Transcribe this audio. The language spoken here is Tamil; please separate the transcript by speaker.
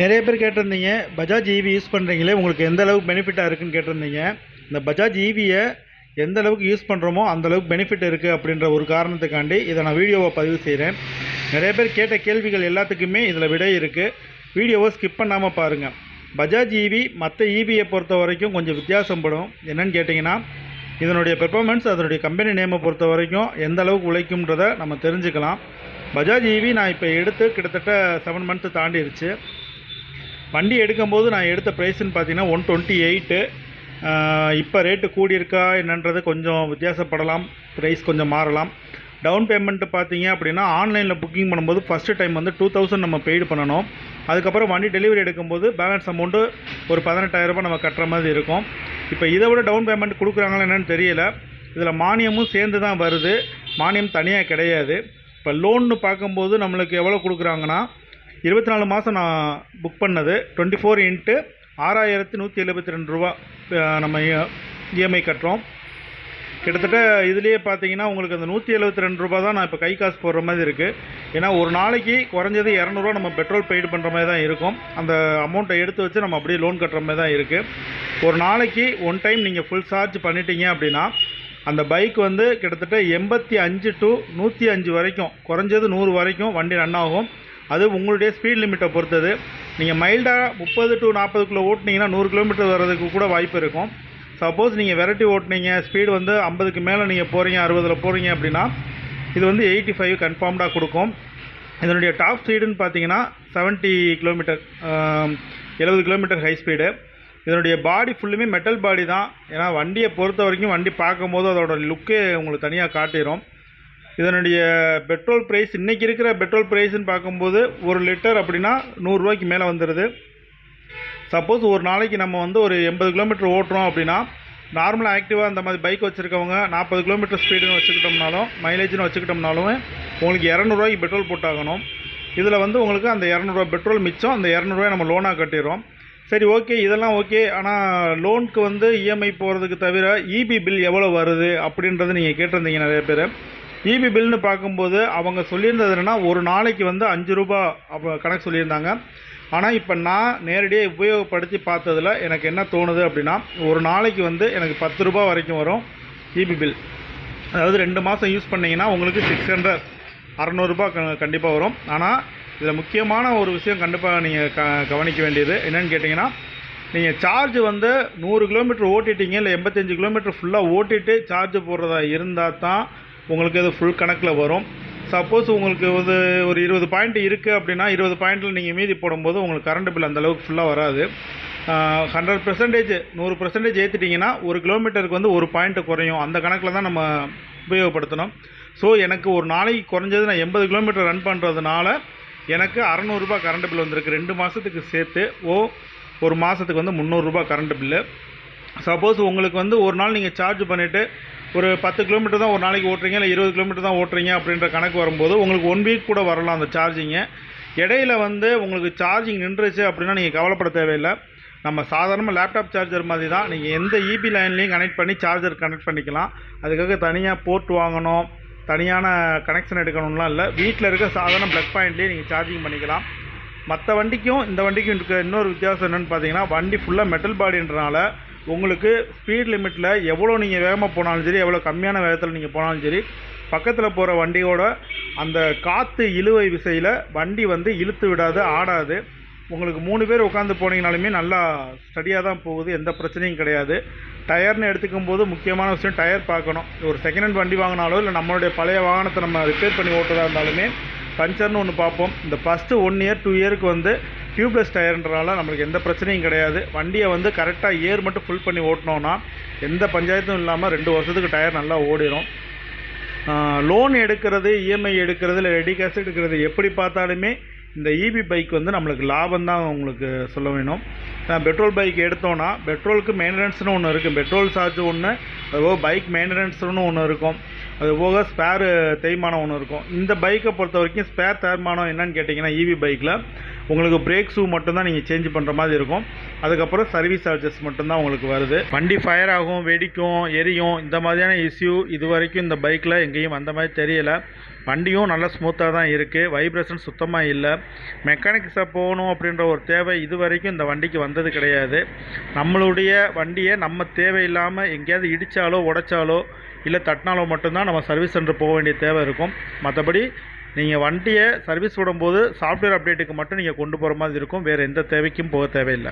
Speaker 1: நிறைய பேர் கேட்டிருந்தீங்க பஜாஜ் ஈவி யூஸ் பண்ணுறீங்களே உங்களுக்கு எந்த அளவுக்கு பெனிஃபிட்டாக இருக்குன்னு கேட்டிருந்தீங்க. இந்த பஜாஜ் ஈவியை எந்த அளவுக்கு யூஸ் பண்ணுறோமோ அந்த அளவுக்கு பெனிஃபிட் இருக்குது அப்படின்ற ஒரு காரணத்துக்காண்டி இதை நான் வீடியோவை பதிவு செய்கிறேன் நிறைய பேர் கேட்ட கேள்விகள் எல்லாத்துக்குமே இதில் விடை இருக்குது வீடியோவை ஸ்கிப் பண்ணாமல் பாருங்கள் பஜாஜ் ஈவி மற்ற ஈவியை பொறுத்த வரைக்கும் கொஞ்சம் வித்தியாசப்படும் என்னென்னு கேட்டிங்கன்னா இதனுடைய பெர்ஃபார்மன்ஸ் அதனுடைய கம்பெனி நேமை பொறுத்த வரைக்கும் எந்த அளவுக்கு உழைக்கும்ன்றதை நம்ம தெரிஞ்சுக்கலாம். பஜாஜ் ஈவி நான் இப்போ எடுத்து கிட்டத்தட்ட செவன் மந்த்து தாண்டிடுச்சு வண்டி எடுக்கும்போது நான் எடுத்த ப்ரைஸ்ன்னு பார்த்தீங்கன்னா ஒன் டுவெண்ட்டி எயிட்டு இப்போ ரேட்டு கூடியிருக்கா என்னன்றது கொஞ்சம் வித்தியாசப்படலாம். ப்ரைஸ் கொஞ்சம் மாறலாம். டவுன் பேமெண்ட்டு பார்த்தீங்க அப்படின்னா ஆன்லைனில் புக்கிங் பண்ணும்போது ஃபஸ்ட்டு டைம் வந்து டூ தௌசண்ட் நம்ம பெய்டு பண்ணணும். அதுக்கப்புறம் வண்டி டெலிவரி எடுக்கும்போது பேலன்ஸ் அமௌண்ட்டு ஒரு பதினெட்டாயிரரூபா நம்ம கட்டுற மாதிரி இருக்கும். இப்போ இதை விட டவுன் பேமெண்ட் கொடுக்குறாங்களா என்னென்னு தெரியல. இதில் மானியமும் சேர்ந்து தான் வருது. மானியம் தனியாக கிடையாது. இப்போ லோன்னு பார்க்கும்போது நம்மளுக்கு எவ்வளோ கொடுக்குறாங்கன்னா இருபத்தி நாலு மாதம் நான் புக் பண்ணது. டுவெண்ட்டி ஃபோர் இன்ட்டு ஆறாயிரத்தி நூற்றி எழுபத்தி ரெண்டு ரூபா நம்ம இஎம்ஐ கட்டுறோம். கிட்டத்தட்ட இதுலேயே பார்த்தீங்கன்னா உங்களுக்கு அந்த நூற்றி எழுபத்தி ரெண்டு ரூபா தான் நான் இப்போ கை காசு போடுற மாதிரி இருக்குது ஏன்னா ஒரு நாளைக்கு குறைஞ்சது இரநூறுவா நம்ம பெட்ரோல் பெய்டு பண்ணுற மாதிரி தான் இருக்கும். அந்த அமௌண்ட்டை எடுத்து வச்சு நம்ம அப்படியே லோன் கட்டுற மாதிரி தான் இருக்குது ஒரு நாளைக்கு ஒன் டைம் நீங்கள் ஃபுல் சார்ஜ் பண்ணிட்டீங்க அப்படின்னா அந்த பைக் வந்து கிட்டத்தட்ட எண்பத்தி அஞ்சு டு நூற்றி அஞ்சு வரைக்கும் குறைஞ்சது நூறு வரைக்கும் வண்டி ரன் ஆகும். அது உங்களுடைய ஸ்பீட் லிமிட்டை பொறுத்தது. நீங்கள் மைல்டாக முப்பது டு நாற்பதுக்குள்ளே ஓட்டுனீங்கன்னா நூறு கிலோமீட்டர் வர்றதுக்கு கூட வாய்ப்பு இருக்கும். சப்போஸ் நீங்கள் வெரைட்டி ஓட்டுனீங்க ஸ்பீடு வந்து ஐம்பதுக்கு மேலே நீங்கள் போகிறீங்க அறுபதில் போகிறீங்க அப்படின்னா இது வந்து எயிட்டி ஃபைவ் கன்ஃபார்ம்டாக கொடுக்கும். இதனுடைய டாப் ஸ்பீடுன்னு பார்த்தீங்கன்னா செவன்ட்டி கிலோமீட்டர் எழுபது கிலோமீட்டர் ஹை ஸ்பீடு இதனுடைய பாடி ஃபுல்லுமே மெட்டல் பாடி தான். ஏன்னா வண்டியை பொறுத்த வரைக்கும் வண்டி பார்க்கும்போது அதோட லுக்கே உங்களுக்கு தனியாக காட்டிடும் இதனுடைய பெட்ரோல் ப்ரைஸ் இன்றைக்கி இருக்கிற பெட்ரோல் ப்ரைஸ்ன்னு பார்க்கும்போது ஒரு லிட்டர் அப்படின்னா நூறுரூவாய்க்கு மேலே வந்துடுது சப்போஸ் ஒரு நாளைக்கு நம்ம வந்து ஒரு எண்பது கிலோமீட்டர் ஓட்டுறோம் அப்படின்னா நார்மலாக ஆக்டிவாக அந்த மாதிரி பைக் வச்சுருக்கவங்க நாற்பது கிலோமீட்டர் ஸ்பீடுன்னு வச்சுக்கிட்டோம்னாலும் மைலேஜ்னு வச்சுக்கிட்டோம்னாலும் உங்களுக்கு இரநூறுவாய்க்கு பெட்ரோல் போட்டாகணும். இதில் வந்து உங்களுக்கு அந்த இரநூறுவா பெட்ரோல் மிச்சம் அந்த இரநூறுவாய் நம்ம லோனாக கட்டிடுறோம். சரி ஓகே இதெல்லாம் ஓகே ஆனால் லோனுக்கு வந்து இஎம்ஐ போகிறதுக்கு தவிர இபி பில் எவ்வளோ வருது அப்படின்றது நீங்கள் கேட்டிருந்தீங்க நிறைய பேர். ஈபி பில்னு பார்க்கும்போது அவங்க சொல்லியிருந்தது என்னென்னா ஒரு நாளைக்கு வந்து அஞ்சு ரூபா அப்போ கணக்கு சொல்லியிருந்தாங்க. ஆனால் இப்போ நான் நேரடியாக உபயோகப்படுத்தி பார்த்ததுல எனக்கு என்ன தோணுது அப்படின்னா ஒரு நாளைக்கு வந்து எனக்கு பத்து ரூபா வரைக்கும் வரும் ஈபி பில் அதாவது ரெண்டு மாதம் யூஸ் பண்ணிங்கன்னா உங்களுக்கு சிக்ஸ் ஹண்ட்ரட் அறநூறுபா க கண்டிப்பாக வரும். ஆனால் இதில் முக்கியமான ஒரு விஷயம் கண்டிப்பாக நீங்கள் க கவனிக்க வேண்டியது என்னென்னு கேட்டிங்கன்னா நீங்கள் சார்ஜ் வந்து நூறு கிலோமீட்டர் ஓட்டிட்டீங்க இல்லை எண்பத்தஞ்சு கிலோமீட்டர் ஃபுல்லாக ஓட்டிட்டு சார்ஜ் போடுறதா இருந்தால் தான் உங்களுக்கு அது ஃபுல் கணக்கில் வரும். சப்போஸ் உங்களுக்கு ஒரு ஒரு இருபது பாயிண்ட் இருக்குது அப்படின்னா இருபது பாயிண்ட்டில் நீங்கள் மீதி போடும்போது உங்களுக்கு கரண்ட் பில் அந்த அளவுக்கு ஃபுல்லாக வராது. ஹண்ட்ரட் பெர்சன்டேஜ் நூறு பெர்சன்டேஜ் ஏற்றிட்டிங்கன்னா ஒரு கிலோமீட்டருக்கு வந்து ஒரு பாயிண்ட்டு குறையும். அந்த கணக்கில் தான் நம்ம உபயோகப்படுத்தணும். ஸோ எனக்கு ஒரு நாளைக்கு குறைஞ்சது நான் எண்பது கிலோமீட்டர் ரன் பண்ணுறதுனால எனக்கு அறநூறுபா கரண்ட் பில் வந்திருக்கு. ரெண்டு மாதத்துக்கு சேர்த்து ஓ ஒரு மாதத்துக்கு வந்து முந்நூறுரூபா கரண்ட் பில்லு சப்போஸ் உங்களுக்கு வந்து ஒரு நாள் நீங்கள் சார்ஜ் பண்ணிவிட்டு ஒரு பத்து கிலோமீட்டர் தான் ஒரு நாளைக்கு ஓட்டுறீங்க இல்லை இருபது கிலோமீட்டர் தான் ஓட்டுறீங்க அப்படின்ற கணக்கு வரும்போது உங்களுக்கு ஒன் வீக் கூட வரலாம் அந்த சார்ஜிங்கு இடையில வந்து உங்களுக்கு சார்ஜிங் நின்றுச்சு அப்படின்னா நீங்கள் கவலைப்பட தேவையில்லை. நம்ம சாதாரணமாக லேப்டாப் சார்ஜர் மாதிரி தான். நீங்கள் எந்த இபி லைன்லேயும் கனெக்ட் பண்ணி சார்ஜர் கனெக்ட் பண்ணிக்கலாம். அதுக்காக தனியாக போர்ட் வாங்கணும். தனியான கனெக்ஷன் எடுக்கணும்லாம் இல்லை. வீட்டில் இருக்க சாதாரண ப்ளக் பாயிண்ட்லேயே நீங்கள் சார்ஜிங் பண்ணிக்கலாம். மற்ற வண்டிக்கும் இந்த வண்டிக்கும் இருக்க இன்னொரு வித்தியாசம் என்னென்னு பார்த்தீங்கன்னா வண்டி ஃபுல்லாக மெட்டல் பாடின்றனால உங்களுக்கு ஸ்பீட் லிமிட்டில் எவ்வளோ நீங்கள் வேகமாக போனாலும் சரி எவ்வளோ கம்மியான வேகத்தில் நீங்கள் போனாலும் சரி பக்கத்தில் போகிற வண்டியோட அந்த காற்று இழுவை விசையில் வண்டி வந்து இழுத்து விடாது ஆடாது. உங்களுக்கு மூணு பேர் உட்காந்து போனீங்கனாலுமே நல்லா ஸ்டடியாக தான் போகுது எந்த பிரச்சனையும் கிடையாது. டயர்னு எடுத்துக்கும் போது முக்கியமான விஷயம் டயர் பார்க்கணும். ஒரு செகண்ட் ஹேண்ட் வண்டி வாங்கினாலோ இல்லை நம்மளுடைய பழைய வாகனத்தை நம்ம ரிப்பேர் பண்ணி ஓட்டுறதா இருந்தாலுமே பஞ்சர்னு ஒன்று பார்ப்போம். இந்த ஃபஸ்ட்டு ஒன் இயர் டூ இயருக்கு வந்து டியூப்லெஸ் டயர்ன்றனால நம்மளுக்கு எந்த பிரச்சனையும் கிடையாது. வண்டியை வந்து கரெக்டாக ஏர் மட்டும் ஃபுல் பண்ணி ஓட்டினோன்னா எந்த பஞ்சாயத்தும் இல்லாமல் ரெண்டு வருஷத்துக்கு டயர் நல்லா ஓடிடும் லோன் எடுக்கிறது இஎம்ஐ எடுக்கிறது இல்லை ரெடி கேஷ் எடுக்கிறது எப்படி பார்த்தாலுமே இந்த இபி பைக் வந்து நம்மளுக்கு லாபம் தான் உங்களுக்கு சொல்ல வேணும். பெட்ரோல் பைக் எடுத்தோன்னா பெட்ரோலுக்கு மெயின்டெனன்ஸ்னு ஒன்று இருக்குது பெட்ரோல் சார்ஜ் ஒன்று அதுபோக பைக் மெயின்டெனன்ஸ்னு ஒன்று இருக்கும். அது போக ஸ்பேரு தேய்மானம் ஒன்று இருக்கும். இந்த பைக்கை பொறுத்த வரைக்கும் ஸ்பேர் தேய்மானம் என்னன்னு கேட்டிங்கன்னா இவி பைக்கில் உங்களுக்கு பிரேக் ஷூ மட்டும்தான் நீங்கள் சேஞ்ச் பண்ணுற மாதிரி இருக்கும். அதுக்கப்புறம் சர்வீஸ் சார்ஜஸ் மட்டும்தான் உங்களுக்கு வருது. வண்டி ஃபயர் ஆகும் வெடிக்கும் எரியும் இந்த மாதிரியான இஷ்யூ இது வரைக்கும் இந்த பைக்கில் எங்கேயும் அந்த மாதிரி தெரியலை. வண்டியும் நல்லா ஸ்மூத்தாக தான் இருக்குது வைப்ரேஷன் சுத்தமாக இல்லை. மெக்கானிக்ஸாக போகணும் அப்படின்ற ஒரு தேவை இது வரைக்கும் இந்த வண்டிக்கு வந்தது கிடையாது. நம்மளுடைய வண்டியை நம்ம தேவையில்லாமல் எங்கேயாவது இடித்தாலோ உடைச்சாலோ இல்லை தட்டினாலோ மட்டும்தான் நம்ம சர்வீஸ் சென்டர் போக வேண்டிய தேவை இருக்கும். மற்றபடி நீங்கள் வண்டியை சர்வீஸ் விடும்போது சாஃப்ட்வேர் அப்டேட்டுக்கு மட்டும் நீங்கள் கொண்டு போகிற மாதிரி இருக்கும். வேறு எந்த தேவைக்கும் போக தேவையில்லை.